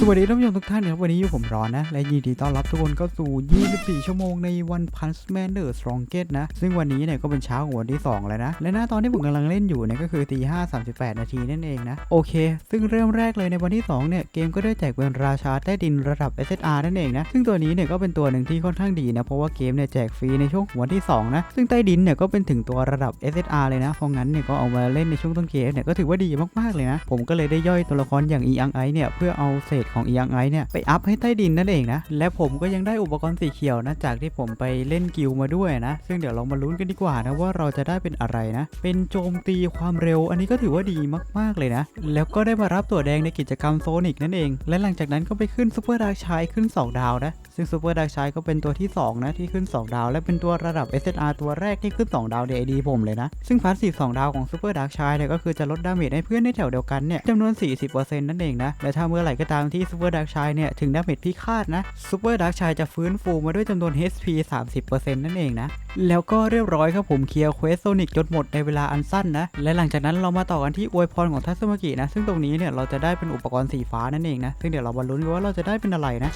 สวัสดีท่านผู้ชมทุกท่านนะครับวันนี้อยู่ผมร้อนนะ และยินดีต้อนรับทุกคนเข้าสู่ 24 ชั่วโมงใน One Punch Man The Strongest นะ ซึ่งวันนี้เนี่ยก็เป็นเช้าของวันที่ 2 แล้วนะ และหน้าตอนที่ผมกำลังเล่นอยู่เนี่ยก็คือตี5 38นาทีนั่นเองนะ โอเค ซึ่งเริ่มแรกเลยในวันที่ 2 เนี่ย เกมก็ได้แจกเป็นราชาใต้ดินระดับ SSR นั่นเองนะ ซึ่งตัวนี้เนี่ยก็เป็นตัวหนึ่งที่ค่อนข้างดีนะ เพราะว่าเกมเนี่ยแจกฟรีในช่วงของวันที่ 2 นะ ซึ่งใต้ดินเนี่ยก็เป็นถึงตัวระดับ SSR เลยนะ เพราะงั้นเนี่ยก็เอามาเล่นในช่วงต้นเกมเนี่ยก็ถือว่าดีมากๆเลยนะ ผมก็เลยได้ย่อยตัวละครอย่างอีอังไอเนี่ยเพื่อเอาเศษของอีอังไอเนี่ยไปอัพให้ใต้ดินนั่นเองนะและผมก็ยังได้อุปกรณ์สีเขียวนะจากที่ผมไปเล่นกิลมาด้วยนะ ซึ่งเดี๋ยวเรามาลุ้นกันดีกว่านะว่าเราจะได้เป็นอะไรนะ เป็นโจมตีความเร็ว อันนี้ก็ถือว่าดีมากๆเลยนะ แล้วก็ได้มารับตัวแดงในกิจกรรมโซนิกนั่นเอง และหลังจากนั้นก็ไปขึ้นซูเปอร์ดาร์กชายขึ้น 2 ดาวนะซึ่งซูเปอร์ดาร์กชายก็เป็นตัวที่ 2 นะ ที่ขึ้น 2 ดาว และเป็นตัวระดับ SSR ตัวแรกที่ขึ้น 2 ดาวในไอดีผมเลยนะ ซึ่งพาสซีฟ2ดาวของซูเปอร์ดาร์กชายเนี่ยก็คือจะลดดาเมจให้เพื่อนในแถวเดียวกันเนี่ยจำนวน 40%นั่นเองนะและถ้าเมื่อไหร่ก็ตามทที่ซูเปอร์ดาร์กชายเนี่ย ถึงดาเมจพิฆาตนะซูเปอร์ดาร์กชายจะฟื้นฟูมาด้วยจำนวน HP 30%นั่นเองนะ แล้วก็เรียบร้อยครับผมเคลียร์เควสโซนิกจนหมดในเวลาอันสั้นนะ และหลังจากนั้นเรามาต่อกันที่อวยพรของทัศมากินะ ซึ่งตรงนี้เนี่ยเราจะได้เป็นอุปกรณ์สีฟ้านั่นเองนะ ซึ่งเดี๋ยวเรามาลุ้นกันว่าเราจะได้เป็นอะไรนะ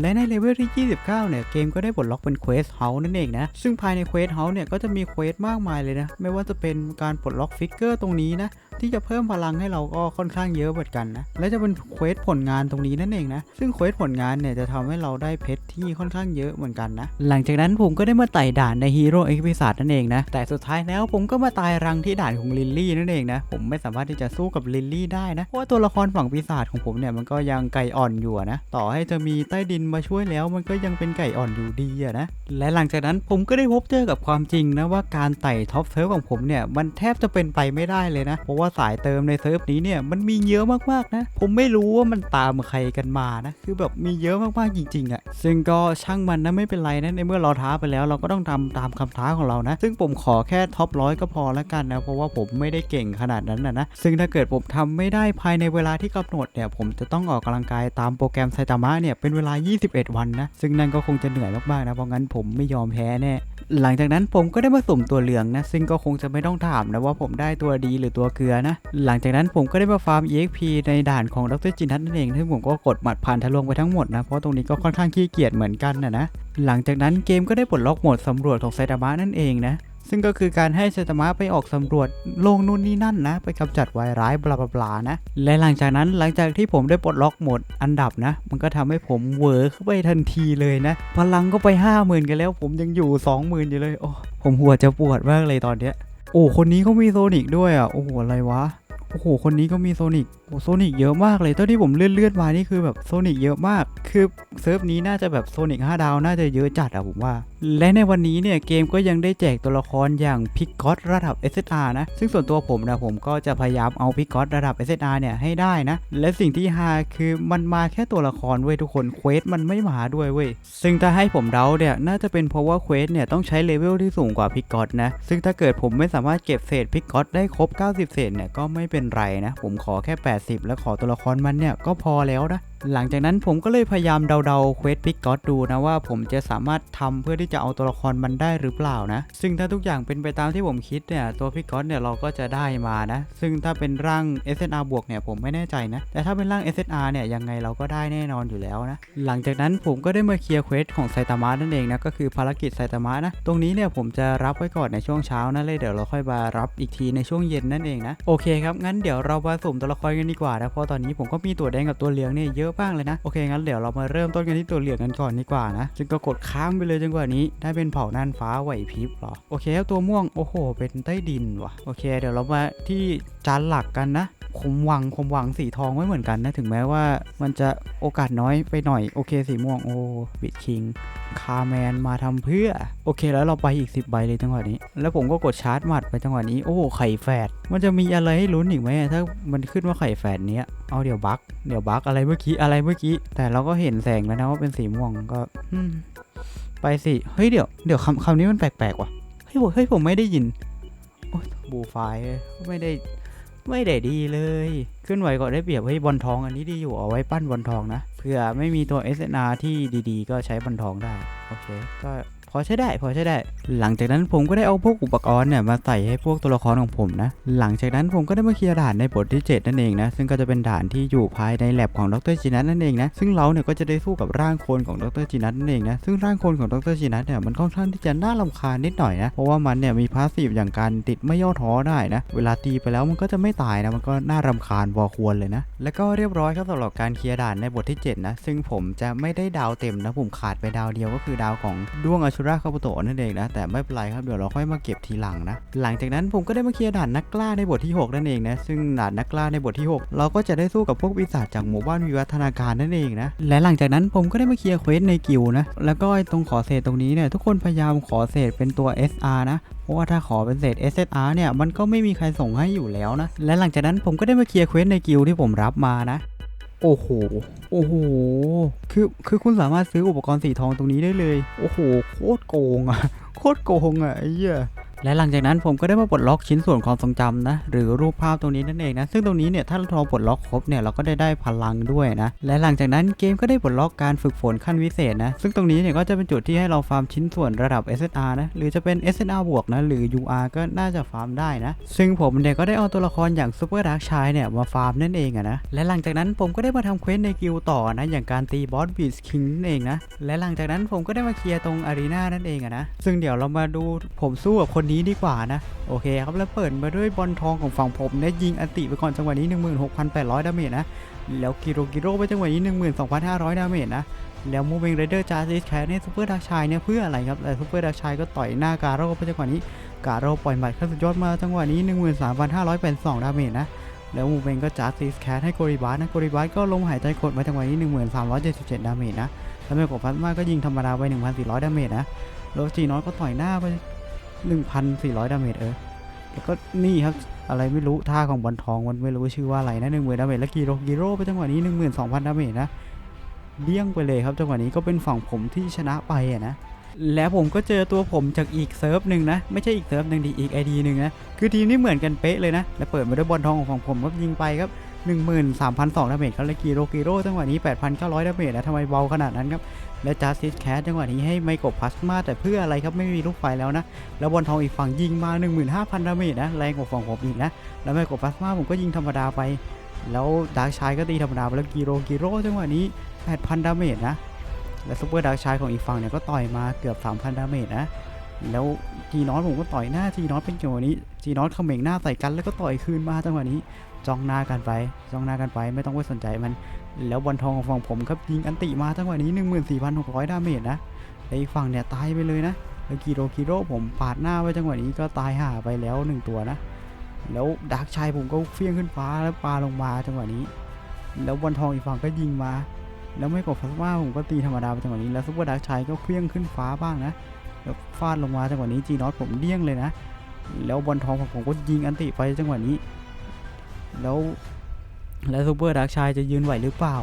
และในเลเวลที่ 29 เนี่ย เกมก็ได้ปลดล็อกเป็นเควสเฮาส์นั่นเองนะ ซึ่งภายในเควสเฮาส์เนี่ย ก็จะมีเควสมากมายเลยนะ ไม่ว่าจะเป็นการปลดล็อกฟิกเกอร์ตรงนี้นะ ที่จะเพิ่มพลังให้เราก็ค่อนข้างเยอะเหมือนกันนะ และจะเป็นเควสผลงานตรงนี้นั่นเองนะ ซึ่งเควสผลงานเนี่ยจะทำให้เราได้เพชรที่ค่อนข้างเยอะเหมือนกันนะ หลังจากนั้นผมก็ได้มาไต่ด่านในฮีโร่เอ็กซ์พิซานั่นเองนะ แต่สุดท้ายแล้วผมก็มาตายรังที่ด่านของลิลลี่นั่นเองนะ ผมไม่สามารถที่จะสู้กับลิลลี่ได้นะ เพราะว่าตัวละครฝั่งปีศาจของผมเนี่ยมันก็ยังไก่อ่อนอยู่นะ ต่อให้จะมีใต้ดินมาช่วยแล้ว มันก็ยังเป็นไก่อ่อนอยู่ดีอะนะ และหลังจากนั้นผมก็ได้พบเจอกับความจริงนะว่าการไต่ท็อปเซิร์ฟของผมเนี่ยมันแทบจะเป็นไปไม่ได้เลยนะ เพราะว่าสายเติมในเซิร์ฟนี้เนี่ยมันมีเยอะมากๆนะ ผมไม่รู้ว่ามันตามใครกันมานะ คือแบบมีเยอะมากๆจริงๆอะซึ่งก็ช่างมันนะไม่เป็นไรนะในเมื่อเราท้าไปแล้วเราก็ต้องทำตามคำท้าของเรานะ ซึ่งผมขอแค่ท็อปร้อยก็พอแล้วกันนะเพราะว่าผมไม่ได้เก่งขนาดนั้นนะนะ ซึ่งถ้าเกิดผมทำไม่ได้ภายในเวลาที่กำหนดเนี่ยผมจะต้องออกกำลังกายตามโปรแกรมไซตามะเนี่ยเป็นเวลา 21 วันนะ ซึ่งนั่นก็คงจะเหนื่อยมากๆนะเพราะงั้นผมไม่ยอมแพ้แน่หลังจากนั้นผมก็ได้มาสุ่มตัวเหลืองนะซึ่งก็คงจะไม่ต้องถามนะว่าผมได้ตัวดีหรือตัวเกลือนะ หลังจากนั้นผมก็ได้มาฟาร์ม EXP ในด่านของดรจินทัศน์นั่นเองซึ่งผมก็กดหมัดผ่านทะลวงไปทั้งหมดนะ เพราะตรงนี้ก็ค่อนข้างขี้เกียจเหมือนกันนะนะ หลังจากนั้นเกมก็ได้ปลดล็อกโหมดสำรวจของไซตามะนั่นเองนะ ซึ่งก็คือการให้ไซตามะไปออกสำรวจโลกนู่นนี่นั่นนะ ไปกำจัดวายร้ายบลาบลานะ และหลังจากนั้นหลังจากที่ผมได้ปลดล็อกโหมดอันดับนะ มันก็ทำให้ผมเวอร์เข้าไปทันทีเลยนะ พลังก็ไป 5 0,000 กันแล้ว ผมยังอยู่ 20,000 อยู่เลย โอ้ ผมหัวจะปวดมากเลยตอนเนี้ย โอ้ คนนี้เขามีโซนิกด้วยอะ โอ้โห อะไรวะ โอ้โห คนนี้ก็มีโซนิกโอ้โซนิกเยอะมากเลย เท่าที่ผมเลื่อนเลื่อนมานี่คือแบบโซนิกเยอะมาก คือเซิร์ฟนี้น่าจะแบบโซนิก5ดาวน่าจะเยอะจัดอะผมว่า และในวันนี้เนี่ยเกมก็ยังได้แจกตัวละครอย่างพิกกอตระดับ SSR นะ ซึ่งส่วนตัวผมนะผมก็จะพยายามเอาพิกกอตระดับ SSR เนี่ยให้ได้นะ และสิ่งที่ฮาคือมันมาแค่ตัวละครเว้ยทุกคน เควสมันไม่มาด้วยเว้ย ซึ่งถ้าให้ผมเดาเนี่ยน่าจะเป็นเพราะว่าเควสเนี่ยต้องใช้เลเวลที่สูงกว่าพิกกอตนะ ซึ่งถ้าเกิดผมไม่สามารถเก็บเศษพิกกอตได้ครบ 90 เศษเนี่ยก็ไม่เป็นไรนะ ผมขอแค่ 80 แล้วขอตัวละครมันเนี่ยก็พอแล้วนะหลังจากนั้นผมก็เลยพยายามเดาๆเควสพิกก็อตดูนะว่าผมจะสามารถทำเพื่อที่จะเอาตัวละครมันได้หรือเปล่านะ ซึ่งถ้าทุกอย่างเป็นไปตามที่ผมคิดเนี่ยตัวพิกก็อตเนี่ยเราก็จะได้มานะ ซึ่งถ้าเป็นร่าง SNR บวกเนี่ยผมไม่แน่ใจนะ แต่ถ้าเป็นร่าง SNR เนี่ยยังไงเราก็ได้แน่นอนอยู่แล้วนะ หลังจากนั้นผมก็ได้มาเคลียร์เควสของไซตามะนั่นเองนะก็คือภารกิจไซตามะนะตรงนี้เนี่ยผมจะรับไว้ก่อนในช่วงเช้านะเลยเดี๋ยวเราค่อยมารับอีกทีในช่วงเย็นนั่นเองนะโอเคครับงั้นเดี๋ยวเรามาสุ่มตัวละครกันดีกว่านะเพราะตอนนี้ผมก็มีตัวแดงกับตัวเหลืองเนี่ยเยอะบ้างเลยนะ โอเคงั้นเดี๋ยวเรามาเริ่มต้นกันที่ตัวเหลืองกันก่อนดีกว่านะจึงก็กดค้างไปเลยจนกว่านี้ ได้เป็นเผ่าน่านฟ้าไหวพริบหรอ โอเคแล้วตัวม่วง โอ้โห เป็นใต้ดินว่ะ โอเค เดี๋ยวเรามาที่จานหลักกันนะคมวังคมวังสีทองไม่เหมือนกันนะ ถึงแม้ว่ามันจะโอกาสน้อยไปหน่อย โอเคสีม่วง โอ้บิดคิง คาแมนมาทำเพื่อ โอเคแล้วเราไปอีก 10 ใบเลยจังหวะนี้ แล้วผมก็กดชาร์จหมัดไปจังหวะนี้ โอ้โหไข่แฝด มันจะมีอะไรให้ลุ้นอีกไหมถ้ามันขึ้นว่าไข่แฝดเนี้ย เอาเดี๋ยวบักเดี๋ยวบักอะไรเมื่อกี้อะไรเมื่อกี้ แต่เราก็เห็นแสงแล้วนะว่าเป็นสีม่วงก็ไปสิ เฮ้ยเดี๋ยวเดี๋ยวคำคำนี้มันแปลกๆว่ะ เฮ้ยผมเฮ้ยผมไม่ได้ยิน โอ้บูไฟไม่ได้ ไม่ได้ดีเลยขึ้นไหวก็ได้เปรียบเฮ้ยบอลทองอันนี้ดีอยู่เอาไว้ปั้นบอลทองนะเผื่อไม่มีตัว SNR ที่ดีๆ ก็ใช้บอลทองได้ โอเค ก็ พอใช้ได้พอใช้ได้ หลังจากนั้นผมก็ได้เอาพวกอุปกรณ์เนี่ยมาใส่ให้พวกตัวละครของผมนะ หลังจากนั้นผมก็ได้มาเคลียร์ด่านในบทที่ 7 นั่นเองนะ ซึ่งก็จะเป็นด่านที่อยู่ภายในแลบของดรจินัทนั่นเองนะ ซึ่งเราเนี่ยก็จะได้สู้กับร่างโคลนของดรจินัทนั่นเองนะ ซึ่งร่างโคลนของดรจินัทเนี่ยมันค่อนข้างที่จะน่ารำคาญนิดหน่อยนะ เพราะว่ามันเนี่ยมีพาสซีฟอย่างการติดไม่ย่อท้อได้นะ เวลาตีไปแล้วมันก็จะไม่ตายนะ มันก็น่ารำคาญพอควรเลยนะ แล้วก็เรียบร้อยครับสำหรับการเคลียร์ด่านในบทที่ 7 นะ ซึ่งผมจะไม่ได้ดาวเต็มนะผมขาดไปดาวเดียวก็คือดาวของดวงอชุราคาบุโตะนั่นเองนะ แต่ไม่เป็นไรครับเดี๋ยวเราค่อยมาเก็บทีหลังนะ หลังจากนั้นผมก็ได้มาเคลียร์ด่านนักกล้าในบทที่ 6 นั่นเองนะ ซึ่งด่านนักกล้าในบทที่ 6 เราก็จะได้สู้กับพวกปีศาจจากหมู่บ้านวิวัฒนาการนั่นเองนะ และหลังจากนั้นผมก็ได้มาเคลียร์เควสในกิลด์นะ แล้วก็ตรงขอเศษตรงนี้เนี่ยทุกคนพยายามขอเศษเป็นตัว SR นะเพราะว่าถ้าขอเป็นเศษ SSR เนี่ย มันก็ไม่มีใครส่งให้อยู่แล้วนะ และหลังจากนั้นผมก็ได้มาเคลียร์เควสในกิลที่ผมรับมานะ โอ้โห โอ้โห คือ คือคุณสามารถซื้ออุปกรณ์สีทองตรงนี้ได้เลย โอ้โห โคตรโกงอะโคตรโกงอะไอ้เหี้ย และหลังจากนั้นผมก็ได้มาปลดล็อกชิ้นส่วนความทรงจำนะ หรือรูปภาพตรงนี้นั่นเองนะ ซึ่งตรงนี้เนี่ยถ้าเราปลดล็อกครบเนี่ยเราก็ได้ได้พลังด้วยนะ และหลังจากนั้นเกมก็ได้ปลดล็อกการฝึกฝนขั้นวิเศษนะ ซึ่งตรงนี้เนี่ยก็จะเป็นจุดที่ให้เราฟาร์มชิ้นส่วนระดับ SSR นะ หรือจะเป็น SSR บวกนะ หรือ UR ก็น่าจะฟาร์มได้นะ ซึ่งผมเนี่ยก็ได้เอาตัวละครอย่างซูเปอร์ดาร์กชายเนี่ยมาฟาร์มนั่นเองอะนะ และหลังจากนั้นผมก็ได้มาทำเควสในกิลต่อนะ อย่างการตีบอสบีสคิงนั่นเองนะ และหลังจากนั้นผมก็ได้มาเคลียร์ตรงอารีนานั่นเองอะนะ ซึ่งเดี๋ยวเรามาดูผมสู้กับคนนี้ดีกว่านะ โอเคครับแล้วเปิดมาด้วยบอลทองของฝั่งผมเนี่ยยิงอันติไปก่อนจังหวะนี้ 16,800 ดาเมจนะ แล้วกิโรกิโรไปจังหวะนี้ 12,500 ดาเมจนะ แล้วมูเบงไรเดอร์จาร์ซิสแคร์เนี่ยซูเปอร์ดักชายเนี่ยเพื่ออะไรครับแต่ซูเปอร์ดักชายก็ต่อยหน้าการโร่ไปจังหวะนี้ การโร่ปล่อยหมัดขั้นสุดยอดมาจังหวะนี้ 13,582 ดาเมจนะแล้วมูเบงก็จาซิสแคร์ให้โกริบาสนะโกริบาสก็ลมหายใจกดมาจังหวะนี้ 1377 ดาเมจนะแล้วเมโกะพัสมาก็ยิงธรรมดาไป 1,400 ดาเมจนะแล้วจีนอสก็ต่อยหน้าไป 1,400 ดาเมจเออ แล้วก็นี่ครับอะไรไม่รู้ท่าของบอลทองมันไม่รู้ชื่อว่าอะไรนะหนึ่งหมื่นดาเมจแล้วกีโรกิโรไปจังหวะนี้หนึ่งหมื่นสองพันดาเมจนะเลี่ยงไปเลยครับจังหวะนี้ก็เป็นฝั่งผมที่ชนะไปอะนะแล้วผมก็เจอตัวผมจากอีกเซิร์ฟหนึ่งนะไม่ใช่อีกเซิร์ฟหนึ่งดีอีกไอดีหนึ่งนะคือทีมนี้เหมือนกันเป๊ะเลยนะแล้วเปิดมาด้วยบอลทองของฝั่งผมก็ยิงไปครับ 13,200ดาเมจครับแล้วกีโรกิโร่จังหวะนี้ 8,900ดาเมจนะทำไมเบาขนาดนั้นครับและจาร์ซิสแคสจังหวะนี้ให้ไมโกรพลาสมาแต่เพื่ออะไรครับไม่มีลูกไฟแล้วนะ แล้วบอลทองอีกฝั่งยิงมา 15,000ดาเมจนะแรงกว่าฝั่งผมอีกนะ แล้วไมโกรพลาสมาผมก็ยิงธรรมดาไป แล้วดาร์กชายก็ตีธรรมดาไปแล้วกีโรกิโร่จังหวะนี้ 8,000ดาเมจนะและซูเปอร์ดาร์กชายของอีกฝั่งเนี่ยก็ต่อยมาเกือบ 3,000ดาเมจนะ แล้วจีนอสผมก็ต่อยหน้าจีนอสเป็นจังหวะนี้จีนอสเขม่งหน้าใส่กันแล้วก็ต่อยคืนมาจังหวะนี้จ้องหน้ากันไปจ้องหน้ากันไปไม่ต้องไปสนใจมัน แล้วบอลทองของฝั่งผมครับยิงอันติมาจังหวะนี้ 14,600 ดาเมจนะแล้ฝั่งเนี่ยตายไปเลยนะแล้วกิโรกิโร่ผมปาดหน้าไว้จังหวะนี้ก็ตายห่าไปแล้วหนึ่งตัวนะ แล้วดาร์กชายผมก็เฟี้ยงขึ้นฟ้าแล้วปาลงมาจังหวะนี้ แล้วบอลทองอีกฝั่งก็ยิงมา แล้วไม่กดพลาสมาผมก็ตีธรรมดาไปจังหวะนี้แล้วซุปเปอร์ดาร์กชายก็เฟี้ยงขึ้นฟ้าบ้างนะ แล้วฟาดลงมาจังหวะนี้จีนอสผมเดี้ยงเลยนะ แล้วบอลทองของผมก็ยิงอันติไปจังหวะนี้ แล้วแล้วซูเปอร์ดาร์กชายจะยืนไหวหรือเปล่า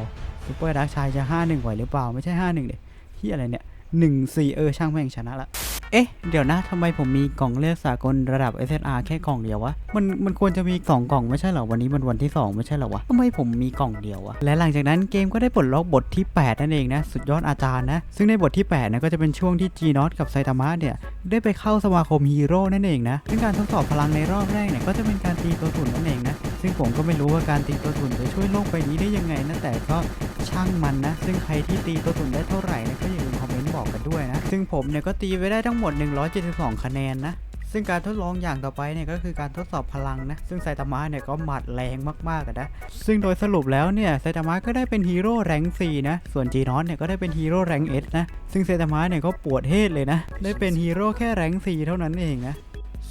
ซูเปอร์ดาร์กชายจะ 5-1 ไหวหรือเปล่า ไม่ใช่ 5-1เด็ที่อะไรเนี่ย1-4 เออ ช่างแม่งชนะละ เอ๊ะ เดี๋ยวนะทำไมผมมีกล่องเลือกสากลระดับ SSR แค่กล่องเดียววะ มันมันควรจะมี 2 กล่องไม่ใช่เหรอ วันนี้มันวันที่ 2 ไม่ใช่เหรอวะทำไมผมมีกล่องเดียววะ และหลังจากนั้นเกมก็ได้ปลดล็อกบทที่ 8 นั่นเองนะ สุดยอดอาจารย์นะ ซึ่งในบทที่ 8นะก็จะเป็นช่วงที่จีนอสกับไซตามะเนี่ย ได้ไปเข้าสมาคมฮีโร่นั่นเองนะ ซึ่งการทดสอบพลังในรอบแรกเนี่ยก็จะเป็นการตีตัวตุ่นนั่นเองนะ ซึ่งผมก็ไม่รู้ว่าการตีตัวตุ่นจะช่วยโลกใบนี้ได้ยังไงนะแต่ก็ช่างมันนะ ซึ่งใครที่ตีตัวตุ่นได้เท่าไหร่นะก็อย่าลืมคอม บอกกันด้วยนะ ซึ่งผมเนี่ยก็ตีไปได้ทั้งหมด 172 คะแนนนะซึ่งการทดลองอย่างต่อไปเนี่ยก็คือการทดสอบพลังนะ ซึ่งไซตามะเนี่ยก็หมัดแรงมากๆอะนะ ซึ่งโดยสรุปแล้วเนี่ยไซตามะก็ได้เป็นฮีโร่แรง4นะ ส่วนจีนอสเนี่ยก็ได้เป็นฮีโร่แรงเอสนะ ซึ่งไซตามะเนี่ยก็ปวดเฮดเลยนะ ได้เป็นฮีโร่แค่แรง4เท่านั้นเองนะ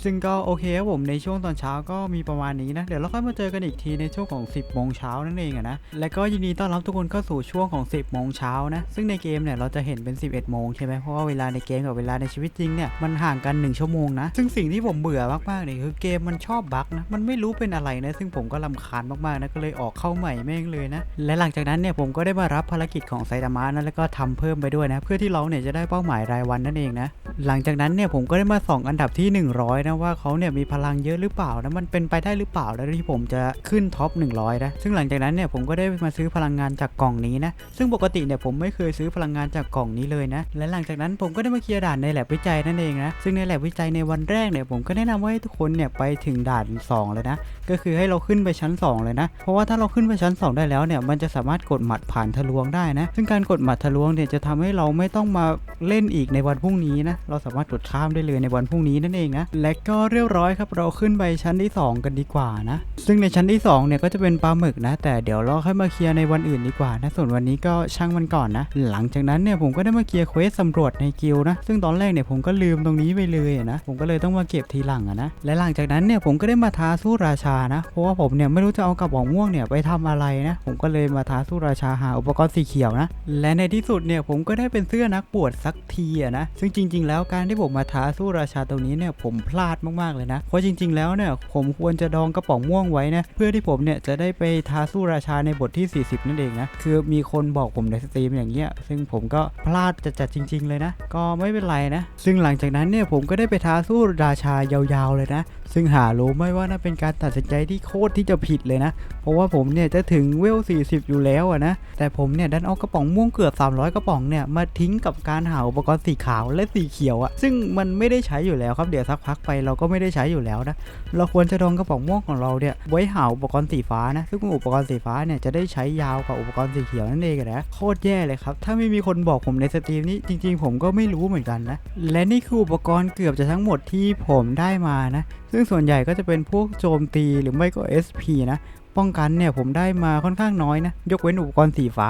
ซึ่งก็โอเคครับผมในช่วงตอนเช้าก็มีประมาณนี้นะ เดี๋ยวเราค่อยมาเจอกันอีกทีในช่วงของ 10โมงเช้านั่นเองนะ และก็ยินดีต้อนรับทุกคนเข้าสู่ช่วงของ 10โมงเช้านะ ซึ่งในเกมเนี่ยเราจะเห็นเป็น 11โมงใช่ไหมเพราะว่าเวลาในเกมกับเวลาในชีวิตจริงเนี่ยมันห่างกัน 1 ชั่วโมงนะ ซึ่งสิ่งที่ผมเบื่อมากๆเนี่ยคือเกมมันชอบบั๊กนะ มันไม่รู้เป็นอะไรนะ ซึ่งผมก็ลำคาญมากๆนะ ก็เลยออกเข้าใหม่แม่งเลยนะ และหลังจากนั้นเนี่ยผมก็ได้มารับภารกิจของไซตามะนะแล้วก็ทำเพิ่มไปด้วยนะ เพื่อที่เราเนี่ยจะได้เป้าหมายรายวันนั่นเองนะ หลังจากนั้นเนี่ยผมก็ได้มาส่องอันดับที่ 100นะนะว่าเขาเนี่ยมีพลังเยอะหรือเปล่านะมันเป็นไปได้หรือเปล่าแล้วที่ผมจะขึ้นท็อป 100 นะ ซึ่งหลังจากนั้นเนี่ยผมก็ได้มาซื้อพลังงานจากกล่องนี้นะ ซึ่งปกติเนี่ยผมไม่เคยซื้อพลังงานจากกล่องนี้เลยนะ และหลังจากนั้นผมก็ได้มาเคลียร์ด่านในแลบวิจัยนั่นเองนะ ซึ่งในแลบวิจัยในวันแรกเนี่ยผมก็แนะนำว่าให้ทุกคนเนี่ยไปถึงด่าน 2 เลยนะ ก็คือให้เราขึ้นไปชั้น 2 เลยนะ เพราะว่าถ้าเราขึ้นไปชั้น 2 ได้แล้วเนี่ยมันจะสามารถกดหมัดผ่านทะลวงได้นะ ซึ่งการกดหมัดทะลวงเนี่ยจะทำให้เราไม่ต้องมาเล่นอีกในวันพรุ่งนี้นะเราสามารถกดข้ามได้เลยในวันพรุ่งนี้นั่นเองนะ และก็เรียบร้อยครับ เราขึ้นไปชั้นที่ 2 กันดีกว่านะ ซึ่งในชั้นที่2เนี่ยก็จะเป็นปลาหมึกนะ แต่เดี๋ยวเราค่อยมาเคลียร์ในวันอื่นดีกว่านะ ส่วนวันนี้ก็ช่างมันก่อนนะ หลังจากนั้นเนี่ยผมก็ได้มาเคลียร์เควสสำรวจในกิลด์นะ ซึ่งตอนแรกเนี่ยผมก็ลืมตรงนี้ไปเลยนะ ผมก็เลยต้องมาเก็บทีหลังอะนะ และหลังจากนั้นเนี่ยผมก็ได้มาท้าสู้ราชานะ เพราะว่าผมเนี่ยไม่รู้จะเอากระบอกม่วงเนี่ยไปทำอะไรนะ ผมก็เลยมาท้าสู้ราชาหาอุปกรณ์สีเขียวนะ และในที่สุดเนี่ยผมก็ได้เป็นเสื้อนักบวชสักทีอะนะ ซึ่งจริง ๆแล้วแล้วการที่ผมมาท้าสู้ราชาตรงนี้เนี่ยผมพลาดมากๆเลยนะ เพราะจริง ๆ แล้วเนี่ยผมควรจะดองกระป๋องม่วงไว้นะเพื่อที่ผมเนี่ยจะได้ไปท้าสู้ราชาในบทที่ 40 นั่นเองนะคือมีคนบอกผมในสตรีมอย่างเงี้ยซึ่งผมก็พลาดจัดๆจริง ๆ เลยนะ ก็ไม่เป็นไรนะ ซึ่งหลังจากนั้นเนี่ยผมก็ได้ไปท้าสู้ราชายาวๆเลยนะ ซึ่งหารู้ไม่ว่านั่นเป็นการตัดสินใจที่โคตรที่จะผิดเลยนะ เพราะว่าผมเนี่ยจะถึงเวล 40 อยู่แล้วอะนะ แต่ผมเนี่ยดันเอากระป๋องม่วงเกือบ 300 กระป๋องเนี่ยมาทิ้งกับการหาอุปกรณ์สีขาวและสีเขียวอะซึ่งมันไม่ได้ใช้อยู่แล้วครับเดี๋ยวสักพักไปเราก็ไม่ได้ใช้อยู่แล้วนะเราควรจะดองกระป๋องม่วงของเราเนี่ยไว้หาอุปกรณ์สีฟ้านะซึ่งอุปกรณ์สีฟ้าเนี่ยจะได้ใช้ยาวกว่าอุปกรณ์สีเขียวนั่นเองนะโคตรแย่เลยครับถ้าไม่มีคนบอกผมในสตรีมนี้จริง ๆ ผมก็ไม่รู้เหมือนกันนะและนี่คืออุปกรณ์เกือบจะทั้งหมดที่ผมได้มานะซึ่งส่วนใหญ่ก็จะเป็นพวกโจมตีหรือไม่ก็ SP นะป้องกันเนี่ยผมได้มาค่อนข้างน้อยนะ ยกเว้นอุปกรณ์สีฟ้า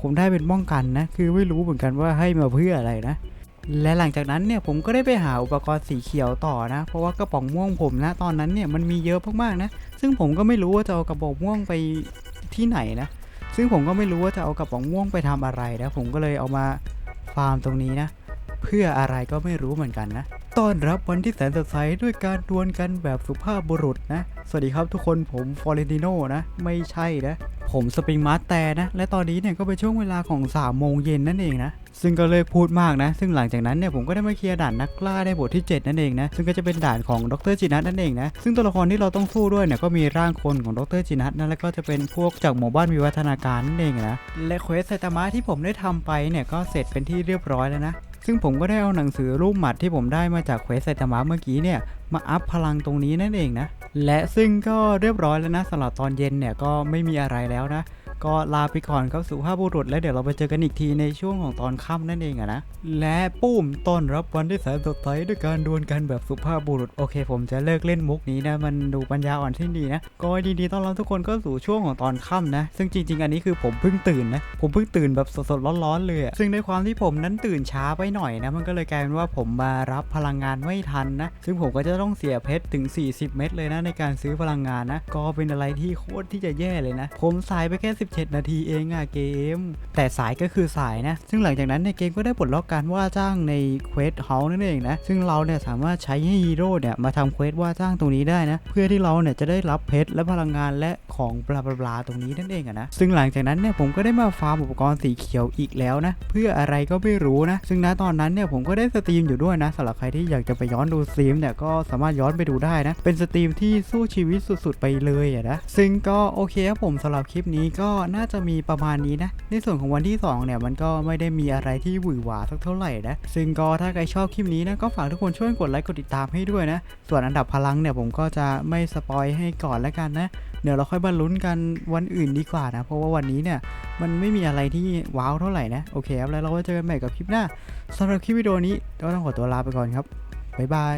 ผมได้เป็นป้องกันนะ คือไม่รู้เหมือนกันว่าให้มาเพื่ออะไรนะ และหลังจากนั้นเนี่ยผมก็ได้ไปหาอุปกรณ์สีเขียวต่อนะ เพราะว่ากระป๋องม่วงผมนะตอนนั้นเนี่ยมันมีเยอะมากๆนะ ซึ่งผมก็ไม่รู้ว่าจะเอากระบอกม่วงไปที่ไหนนะ ซึ่งผมก็ไม่รู้ว่าจะเอากระป๋องม่วงไปทำอะไรนะผมก็เลยเอามาฟาร์มตรงนี้นะ เพื่ออะไรก็ไม่รู้เหมือนกันนะต้อนรับวันที่แสนสดใสด้วยการดวลกันแบบสุภาพบุรุษนะ สวัสดีครับทุกคนผมฟอเรนติโนนะ ไม่ใช่นะ ผมสปริงมาสแต่นะ และตอนนี้เนี่ยก็เป็นช่วงเวลาของ3ามโมงเย็นนั่นเองนะ ซึ่งก็เลิกพูดมากนะ ซึ่งหลังจากนั้นเนี่ยผมก็ได้มาเคลียร์ด่านนักล่าในบทที่ 7 นั่นเองนะ ซึ่งก็จะเป็นด่านของดรจินัทนั่นเองนะ ซึ่งตัวละครที่เราต้องสู้ด้วยเนี่ยก็มีร่างคนของดรจินัทนะแล้วก็จะเป็นพวกจากหมู่บ้านวิวัฒนาการนั่นเองนะ และเควสไซตามะที่ผมได้ทำไปเนี่ยก็เสร็จเป็นที่เรียบร้อยแล้วนะ ซึ่งผมก็ได้เอาหนังสือรูปหมัดที่ผมได้มาจากเควสไซตามะเมื่อกี้เนี่ยมาอัพพลังตรงนี้นั่นเองนะ และซึ่งก็เรียบร้อยแล้วนะสำหรับตอนเย็นเนี่ยก็ไม่มีอะไรแล้วนะ ก็ลาไปก่อนครับสุภาพบุรุษ แล้วเดี๋ยวเราไปเจอกันอีกทีในช่วงของตอนค่ำนั่นเองอะนะ และปุ้มต้อนรับวันที่แสนสดใสด้วยการดวลกันแบบสุภาพบุรุษ โอเค ผมจะเลิกเล่นมุกนี้นะ มันดูปัญญาอ่อนที่ดีนะ ก็ดีดีๆต้อนรับทุกคนก็สู่ช่วงของตอนค่ำนะ ซึ่งจริง ๆ อันนี้คือผมเพิ่งตื่นนะ ผมเพิ่งตื่นแบบสดๆร้อนๆเลยซึ่งในความที่ผมนั้นตื่นช้าไปหน่อยนะ มันก็เลยกลายเป็นว่าผมมารับพลังงานไม่ทันนะ ซึ่งผมก็จะต้องเสียเพชรถึง 40 เม็ดเลยนะในการซื้อพลังงานนะ ก็เป็นอะไรที่โคตรที่จะแย่เลยนะ ผมสายไปแค่7 นาทีเองอะเกม แต่สายก็คือสายนะ ซึ่งหลังจากนั้นในเกมก็ได้ปลดล็อกการว่าจ้างในเควสเฮาส์นั่นเองนะ ซึ่งเราเนี่ยสามารถใช้ให้ฮีโร่เนี่ยมาทำเควสว่าจ้างตรงนี้ได้นะ เพื่อที่เราเนี่ยจะได้รับเพชรและพลังงานและของบลาบลาบลาตรงนี้นั่นเองอะนะ ซึ่งหลังจากนั้นเนี่ยผมก็ได้มาฟาร์มอุปกรณ์สีเขียวอีกแล้วนะ เพื่ออะไรก็ไม่รู้นะ ซึ่งณตอนนั้นเนี่ยผมก็ได้สตรีมอยู่ด้วยนะสำหรับใครที่อยากจะไปย้อนดูสตรีมเนี่ยก็สามารถย้อนไปดูได้นะ เป็นสตรีมที่สู้ชีวิตสุดๆไปเลยอะนะ ซึ่งก็โอเคครับผมสำหรับคลิปนี้ก็น่าจะมีประมาณนี้นะ ในส่วนของวันที่สองเนี่ย มันก็ไม่ได้มีอะไรที่หวือหวาสักเท่าไหร่นะ ซึ่งก็ถ้าใครชอบคลิปนี้นะก็ฝากทุกคนช่วยกดไลค์กดติดตามให้ด้วยนะ ส่วนอันดับพลังเนี่ยผมก็จะไม่สปอยให้ก่อนแล้วกันนะ เดี๋ยวเราค่อยมาลุ้นกันวันอื่นดีกว่านะ เพราะว่าวันนี้เนี่ยมันไม่มีอะไรที่ว้าวเท่าไหร่นะ โอเคครับแล้วเราก็เจอกันใหม่กับคลิปหน้าสำหรับคลิปวิดีโอนี้ก็ต้องขอตัวลาไปก่อนครับบ๊ายบาย